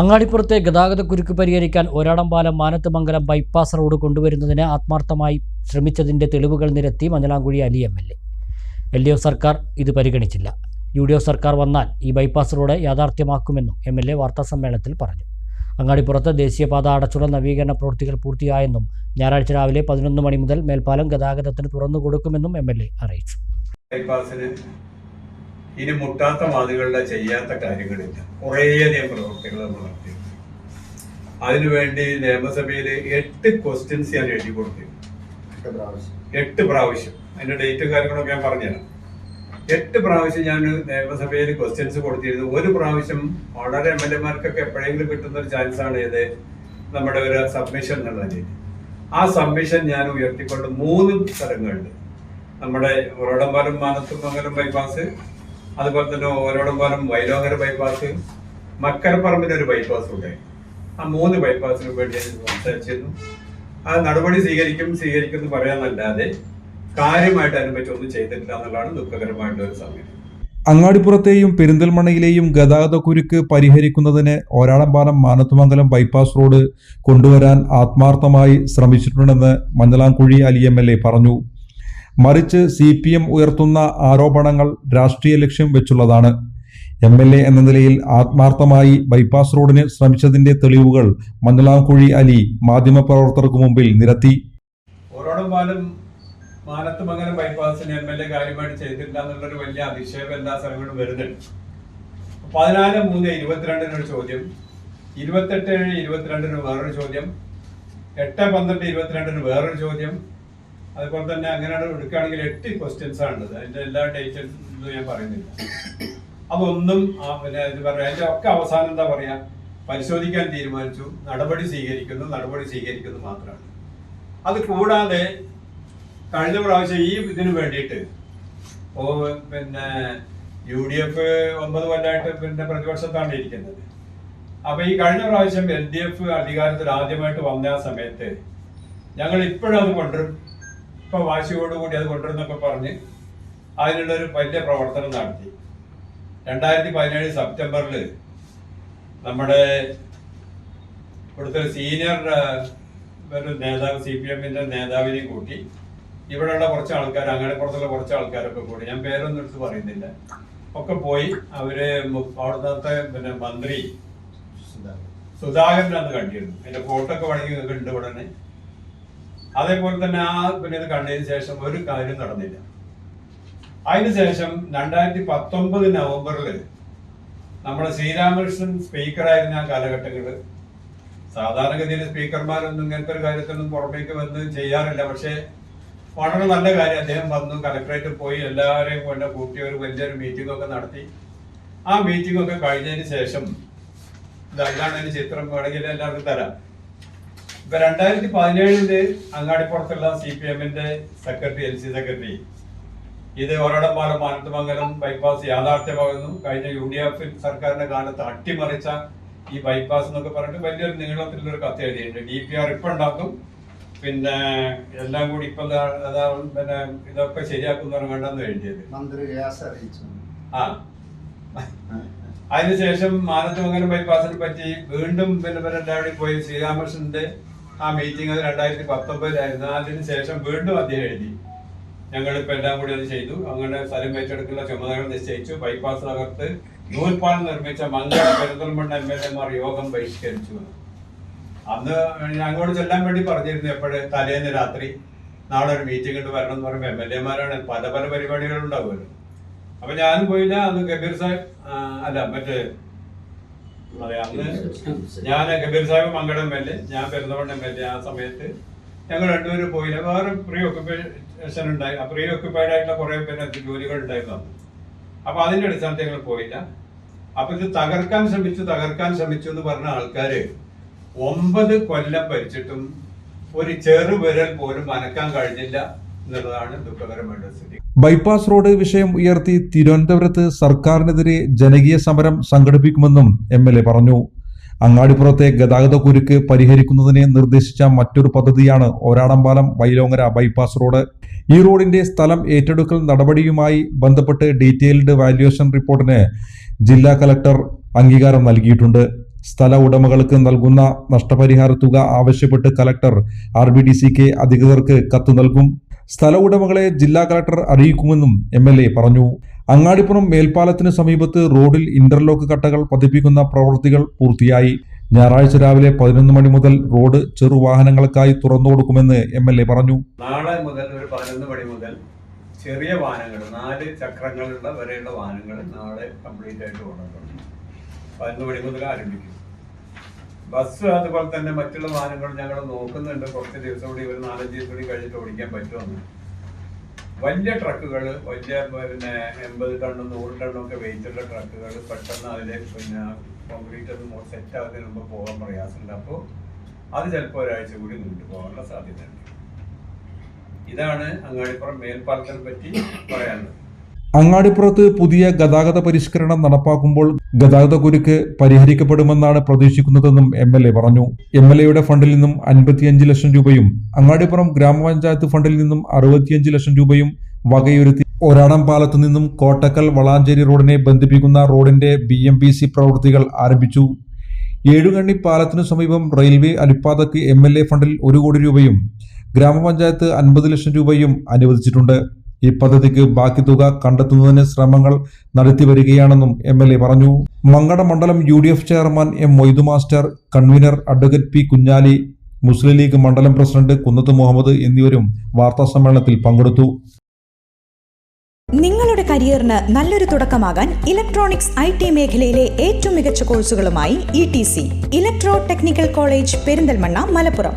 അങ്ങാടിപ്പുറത്തെ ഗതാഗതക്കുരുക്ക് പരിഹരിക്കാൻ Oradampalam Manathumangalam bypass road കൊണ്ടുവരുന്നതിന് ആത്മാർത്ഥമായി ശ്രമിച്ചതിന്റെ തെളിവുകൾ നിരത്തി Manjalamkuzhi Ali M L A. L D F സർക്കാർ ഇത് പരിഗണിച്ചില്ല. യു ഡി എഫ് സർക്കാർ വന്നാൽ ഈ ബൈപ്പാസ് റോഡ് യാഥാർത്ഥ്യമാക്കുമെന്നും എം എൽ എ വാർത്താസമ്മേളനത്തിൽ പറഞ്ഞു. അങ്ങാടിപ്പുറത്ത് ദേശീയപാത അടച്ചുള്ള നവീകരണ പ്രവൃത്തികൾ പൂർത്തിയായെന്നും ഞായറാഴ്ച രാവിലെ പതിനൊന്ന് മണി മുതൽ മേൽപ്പാലം ഗതാഗതത്തിന് തുറന്നു കൊടുക്കുമെന്നും എം എൽ എ അറിയിച്ചു. ഇനി മുട്ടാത്ത വാദികളുടെ ചെയ്യാത്ത കാര്യങ്ങളില്ല. കുറേയധികം പ്രവർത്തികൾ നമ്മൾ നടത്തി. അതിനുവേണ്ടി നിയമസഭയിൽ എട്ട് ക്വസ്റ്റ്യൻസ് ഞാൻ എഴുതി കൊടുത്തു എട്ട് പ്രാവശ്യം. അതിന്റെ ഡേറ്റും കാര്യങ്ങളൊക്കെ ഞാൻ പറഞ്ഞുതരാം. എട്ട് പ്രാവശ്യം ഞാൻ നിയമസഭയിൽ ക്വസ്റ്റ്യൻസ് കൊടുത്തിരുന്നു. ഒരു പ്രാവശ്യം വളരെ എം എൽ എമാർക്കൊക്കെ എപ്പോഴെങ്കിലും കിട്ടുന്ന ഒരു ചാൻസ് ആണ് ഇത്. നമ്മുടെ ഒരു സബ്മിഷൻ എന്നുള്ള രീതി ആ സബ്മിഷൻ ഞാൻ ഉയർത്തിക്കൊണ്ട് മൂന്ന് സ്ഥലങ്ങളുണ്ട്. നമ്മുടെ ഒരോടമ്പാലം മാനത്തുമംഗലം ബൈപ്പാസ് അതുപോലെ തന്നെ ഓരോടുംപാലം വൈലോകര ബൈപ്പാസ് മക്കരപ്പറമ്പിന് ഒരു ബൈപ്പാസ് ഉണ്ട്. ആ മൂന്ന് ബൈപ്പാസിന് വേണ്ടി സംസാരിച്ചിരുന്നു. ആ നടപടി സ്വീകരിക്കും സ്വീകരിക്കും എന്ന് പറയാന്നല്ലാതെ കാര്യമായിട്ട് അതിനെപ്പറ്റി ഒന്നും ചെയ്തിട്ടില്ല എന്നുള്ളതാണ് ദുഃഖകരമായിട്ടുള്ള ഒരു സമയം അങ്ങാടിപ്പുറത്തെയും പെരിന്തൽമണ്ണയിലെയും ഗതാഗത കുരുക്ക് പരിഹരിക്കുന്നതിന് ഒരാളമ്പാലം മാനത്തുമംഗലം ബൈപ്പാസ് റോഡ് കൊണ്ടുവരാൻ ആത്മാർത്ഥമായി ശ്രമിച്ചിട്ടുണ്ടെന്ന് Manjalamkuzhi Ali M L A പറഞ്ഞു. മറിച്ച് സി പി എം ഉയർത്തുന്ന ആരോപണങ്ങൾ രാഷ്ട്രീയ ലക്ഷ്യം വെച്ചുള്ളതാണ്. എം എൽ എ എന്ന നിലയിൽ ആത്മാർത്ഥമായി ബൈപ്പാസ് റോഡിന് ശ്രമിച്ചതിന്റെ തെളിവുകൾ മഞ്ഞളാംകുഴി അലി മാധ്യമപ്രവർത്തകർക്ക് മുമ്പിൽ നിരത്തി. ഓരോടമ്പാലം മാനത്തുമംഗലം ബൈപ്പാസിന് എം എൽ എ കാര്യമായിട്ട് ചെയ്തിട്ടില്ല എന്നുള്ളൊരു വലിയ അതിശയം എല്ലാ സ്ഥലങ്ങളിലും വരുന്നുണ്ട്. പതിനാല് മൂന്ന് ഇരുപത്തിരണ്ടിനൊരു ചോദ്യം ഇരുപത്തെട്ട് ഏഴ് ഇരുപത്തിരണ്ടിന് വേറൊരു ചോദ്യം എട്ട് പന്ത്രണ്ട് ഇരുപത്തിരണ്ടിന് വേറൊരു ചോദ്യം അതുപോലെ തന്നെ അങ്ങനെയാണ് എടുക്കുകയാണെങ്കിൽ എട്ട് ക്വസ്റ്റ്യൻസ് ആണുള്ളത് അതിന്റെ എല്ലാ ഡേറ്റും ഞാൻ പറയുന്നില്ല. അതൊന്നും പിന്നെ ഇത് പറയാം അതിന്റെ ഒക്കെ അവസാനം എന്താ പറയാ? പരിശോധിക്കാൻ തീരുമാനിച്ചു. നടപടി സ്വീകരിക്കുന്നു. നടപടി സ്വീകരിക്കുന്നു മാത്രമാണ്. അത് കൂടാതെ കഴിഞ്ഞ പ്രാവശ്യം ഈ ഇതിനു വേണ്ടിയിട്ട് ഓ പിന്നെ യു ഡി എഫ് ഒമ്പത് കൊല്ലമായിട്ട് പിന്നെ പ്രതിപക്ഷത്താണ് ഇരിക്കുന്നത് അപ്പൊ ഈ കഴിഞ്ഞ പ്രാവശ്യം എൽ ഡി എഫ് അധികാരത്തിൽ ആദ്യമായിട്ട് വന്ന ആ സമയത്ത് ഞങ്ങൾ ഇപ്പോഴും അത് കൊണ്ടുവരും. ഇപ്പൊ വാശിയോടുകൂടി അത് കൊണ്ടുവരുന്നൊക്കെ പറഞ്ഞ് അതിനുള്ള ഒരു വലിയ പ്രവർത്തനം നടത്തി. രണ്ടായിരത്തി പതിനേഴ് സെപ്റ്റംബറിൽ നമ്മുടെ ഇവിടുത്തെ സീനിയർ ഒരു നേതാവ് സി പി എമ്മിന്റെ നേതാവിനെയും കൂട്ടി ഇവിടെയുള്ള കുറച്ച് ആൾക്കാർ അങ്ങനെപ്പുറത്തുള്ള കുറച്ച് ആൾക്കാരൊക്കെ കൂടി ഞാൻ പേരൊന്നും എടുത്ത് പറയുന്നില്ല ഒക്കെ പോയി അവർ അവിടുത്തെ പിന്നെ മന്ത്രി സുധാകരൻ അന്ന് കണ്ടിരുന്നു. അതിന്റെ ഫോട്ടോ ഒക്കെ വേണമെങ്കിൽ നിങ്ങൾക്ക് ഉണ്ട് ഉടനെ. അതേപോലെ തന്നെ ആ പിന്നെ ഇത് കണ്ടതിന് ശേഷം ഒരു കാര്യം നടന്നില്ല. അതിനുശേഷം രണ്ടായിരത്തി പത്തൊമ്പത് നവംബറിൽ നമ്മുടെ ശ്രീരാമകൃഷ്ണൻ സ്പീക്കറായിരുന്ന ആ കാലഘട്ടങ്ങളിൽ സാധാരണഗതിയിൽ സ്പീക്കർമാരൊന്നും ഇങ്ങനത്തെ ഒരു കാര്യത്തിനൊന്നും പുറമേക്ക് വന്ന് ചെയ്യാറില്ല. പക്ഷേ വളരെ നല്ല കാര്യം അദ്ദേഹം വന്നു കലക്ടറേറ്റിൽ പോയി എല്ലാവരെയും കൊണ്ട് കൂട്ടി ഒരു വലിയൊരു മീറ്റിംഗ് ഒക്കെ നടത്തി. ആ മീറ്റിംഗ് ഒക്കെ കഴിഞ്ഞതിന് ശേഷം ഇതാ ഇതാണ് ചിത്രം വേണമെങ്കിൽ എല്ലാവർക്കും തരാം. ഇപ്പൊ രണ്ടായിരത്തി പതിനേഴിൽ അങ്ങാടിപ്പുറത്തുള്ള സി പി എമ്മിന്റെ സെക്രട്ടറി എൽ സി സെക്രട്ടറി ഇത് ഒരടംപാലം മാനത്തുമംഗലം ബൈപ്പാസ് യാഥാർത്ഥ്യമാകുന്നു. കഴിഞ്ഞ യു ഡി എഫ് സർക്കാരിന്റെ കാലത്ത് അട്ടിമറിച്ച ഈ ബൈപ്പാസ് എന്നൊക്കെ പറഞ്ഞിട്ട് വലിയൊരു നീളത്തിലുള്ള ഒരു കത്ത് എഴുതിയിട്ടുണ്ട്. ഡി പി ആർ ഇപ്പൊ ഉണ്ടാക്കും. പിന്നെ എല്ലാം കൂടി ഇപ്പൊ പിന്നെ ഇതൊക്കെ ശരിയാക്കുന്ന വേണ്ടെന്ന് എഴുതിയത്. മന്ത്രി വ്യാസ് അറിയിച്ചു. ആ. അതിനുശേഷം മാനത്തുമംഗലം ബൈപ്പാസിനെ പറ്റി വീണ്ടും പിന്നെ എല്ലാവരും പോയി ശ്രീരാമകൃഷ്ണന്റെ ആ മീറ്റിംഗ് രണ്ടായിരത്തി പത്തൊമ്പതിലായിരുന്നു അതിന് ശേഷം വീണ്ടും അദ്ദേഹം എഴുതി. ഞങ്ങൾ എല്ലാം കൂടി അത് ചെയ്തു. അങ്ങനെ സ്ഥലം ഏറ്റെടുക്കുന്ന ചുമതലകൾ നിശ്ചയിച്ചു. ബൈപ്പാസ് തകർത്ത് നൂൽപ്പാലം നിർമ്മിച്ച മംഗള പെരുന്തൽമണ്ണ എം എൽ എമാർ യോഗം ബഹിഷ്കരിച്ചു. അന്ന് ഞങ്ങളോട് ചെല്ലാൻ വേണ്ടി പറഞ്ഞിരുന്നു എപ്പോഴും? തലേന്ന് രാത്രി. നാളെ ഒരു മീറ്റിംഗ് ഉണ്ട് വരണം എന്ന് പറയുമ്പോൾ എം എൽ എമാരാണ്. പല പല പരിപാടികളുണ്ടാവുമല്ലോ. അപ്പൊ ഞാനും പോയില്ല. അന്ന് കബീർ സാഹിബ് അല്ല മറ്റേ അതെ അന്ന് ഞാൻ കബീർ സാഹിബ് മംഗളം എം എൽ എ ഞാൻ പെരുന്തമണ്ണ എം എൽ എ ആ സമയത്ത് ഞങ്ങൾ രണ്ടുപേരും പോയില്ല. വേറെ പ്രീ ഓക്യുപ്പേഷൻ ഉണ്ടായി. പ്രീ ഓക്യുപ്പൈഡ് ആയിട്ടുള്ള കുറെ പേര് ജോലികൾ ഉണ്ടായിരുന്നു അന്ന്. അപ്പൊ അതിന്റെ അടിസ്ഥാനത്തിൽ ഞങ്ങൾ പോയില്ല. അപ്പൊ ഇത് തകർക്കാൻ ശ്രമിച്ചു തകർക്കാൻ ശ്രമിച്ചു എന്ന് പറഞ്ഞ ആൾക്കാര് ഒമ്പത് കൊല്ലം ഭരിച്ചിട്ടും ഒരു ചെറുവിരൽ പോലും അനക്കാൻ കഴിഞ്ഞില്ല. ബൈപ്പാസ് റോഡ് വിഷയം ഉയർത്തി തിരുവനന്തപുരത്ത് സർക്കാരിനെതിരെ ജനകീയ സമരം സംഘടിപ്പിക്കുമെന്നും എം എൽ എ പറഞ്ഞു. അങ്ങാടിപ്പുറത്തെ ഗതാഗത കുരുക്ക് പരിഹരിക്കുന്നതിന് നിർദ്ദേശിച്ച മറ്റൊരു പദ്ധതിയാണ് ഒരാടമ്പാലം വൈലോങ്ങര ബൈപ്പാസ് റോഡ് ഈ റോഡിന്റെ സ്ഥലം ഏറ്റെടുക്കൽ നടപടിയുമായി ബന്ധപ്പെട്ട് ഡീറ്റെയിൽഡ് വാല്യുവേഷൻ റിപ്പോർട്ടിന് ജില്ലാ കലക്ടർ അംഗീകാരം നൽകിയിട്ടുണ്ട്. സ്ഥല ഉടമകൾക്ക് നൽകുന്ന നഷ്ടപരിഹാര തുക ആവശ്യപ്പെട്ട് കലക്ടർ ആർ ബി ഡി സിക്ക് അധികൃതർക്ക് കത്ത് നൽകും. സ്ഥല ഉടമകളെ ജില്ലാ കളക്ടർ അറിയിക്കുമെന്നും എം എൽ എ പറഞ്ഞു. അങ്ങാടിപ്പുറം മേൽപ്പാലത്തിന് സമീപത്ത് റോഡിൽ ഇന്റർലോക്ക് കട്ടകൾ പതിപ്പിക്കുന്ന പ്രവൃത്തികൾ പൂർത്തിയായി. ഞായറാഴ്ച രാവിലെ പതിനൊന്ന് മണി മുതൽ റോഡ് ചെറുവാഹനങ്ങൾക്കായി തുറന്നു കൊടുക്കുമെന്ന് എം എൽ എ പറഞ്ഞു. നാളെ മുതൽ ഒരു പതിനൊന്ന് മണി മുതൽ ചെറിയ വാഹനങ്ങൾ നാല് ചക്രങ്ങളുള്ള വരെയുള്ള വാഹനങ്ങൾ നാളെ കംപ്ലീറ്റ് ആയിട്ട് പതിനൊന്ന് മണി മുതൽ ആരംഭിക്കും. ബസ് അതുപോലെ തന്നെ മറ്റുള്ള വാഹനങ്ങൾ ഞങ്ങൾ നോക്കുന്നുണ്ട്. കുറച്ച് ദിവസം കൂടി ഒരു നാലഞ്ച് ദിവസം കൂടി കഴിഞ്ഞിട്ട് ഓടിക്കാൻ പറ്റുമെന്ന്. വലിയ ട്രക്കുകൾ വലിയ പിന്നെ എൺപത് ടണ്ണും നൂറ് ടണ്ണും ഒക്കെ വെയിറ്റുള്ള ട്രക്കുകൾ പെട്ടെന്ന് അതിലെ പിന്നെ കോൺക്രീറ്റ് ഒന്ന് സെറ്റ് ആകുന്നതിന് മുമ്പ് പോകാൻ പ്രയാസമുണ്ട് അപ്പോൾ അത് ചിലപ്പോൾ ഒരാഴ്ച കൂടി നീണ്ടു പോകാനുള്ള സാധ്യതയുണ്ട്. ഇതാണ് അങ്ങാടിപ്പുറം മേൽപ്പാലത്തിനെ പറ്റി പറയാനുള്ളത്. അങ്ങാടിപ്പുറത്ത് പുതിയ ഗതാഗത പരിഷ്കരണം നടപ്പാക്കുമ്പോൾ ഗതാഗത കുരുക്ക് പരിഹരിക്കപ്പെടുമെന്നാണ് പ്രതീക്ഷിക്കുന്നതെന്നും എം എൽ എ പറഞ്ഞു. എം എൽ എയുടെ ഫണ്ടിൽ നിന്നും അൻപത്തിയഞ്ച് ലക്ഷം രൂപയും അങ്ങാടിപ്പുറം ഗ്രാമപഞ്ചായത്ത് ഫണ്ടിൽ നിന്നും അറുപത്തിയഞ്ച് ലക്ഷം രൂപയും വകയൊരുത്തി ഒരാടം പാലത്തു നിന്നും കോട്ടക്കൽ വളാഞ്ചേരി റോഡിനെ ബന്ധിപ്പിക്കുന്ന റോഡിന്റെ ബി എം പി സി പ്രവൃത്തികൾ ആരംഭിച്ചു. ഏഴുകണ്ണി പാലത്തിനു സമീപം റെയിൽവേ അലിപ്പാതയ്ക്ക് എം എൽ എ ഫണ്ടിൽ ഒരു കോടി രൂപയും ഗ്രാമപഞ്ചായത്ത് അൻപത് ലക്ഷം രൂപയും അനുവദിച്ചിട്ടുണ്ട്. ഈ പദ്ധതിക്ക് ബാക്കി തുക കണ്ടെത്തുന്നതിന് ശ്രമങ്ങൾ നടത്തി വരികയാണെന്നും എം എൽ എ പറഞ്ഞു. മങ്കട മണ്ഡലം U D F chairman M Moidu master convenor advocate P Kunhali Muslim League മണ്ഡലം പ്രസിഡന്റ് കുന്നത്ത് മുഹമ്മദ് എന്നിവരും വാർത്താ സമ്മേളനത്തിൽ പങ്കെടുത്തു. നിങ്ങളുടെ കരിയറിന് നല്ലൊരു തുടക്കമാകാൻ ഇലക്ട്രോണിക്സ് ഐ ടി മേഖലയിലെ ഏറ്റവും മികച്ച കോഴ്സുകളുമായി E T C electro technical college Perinthalmanna Malappuram.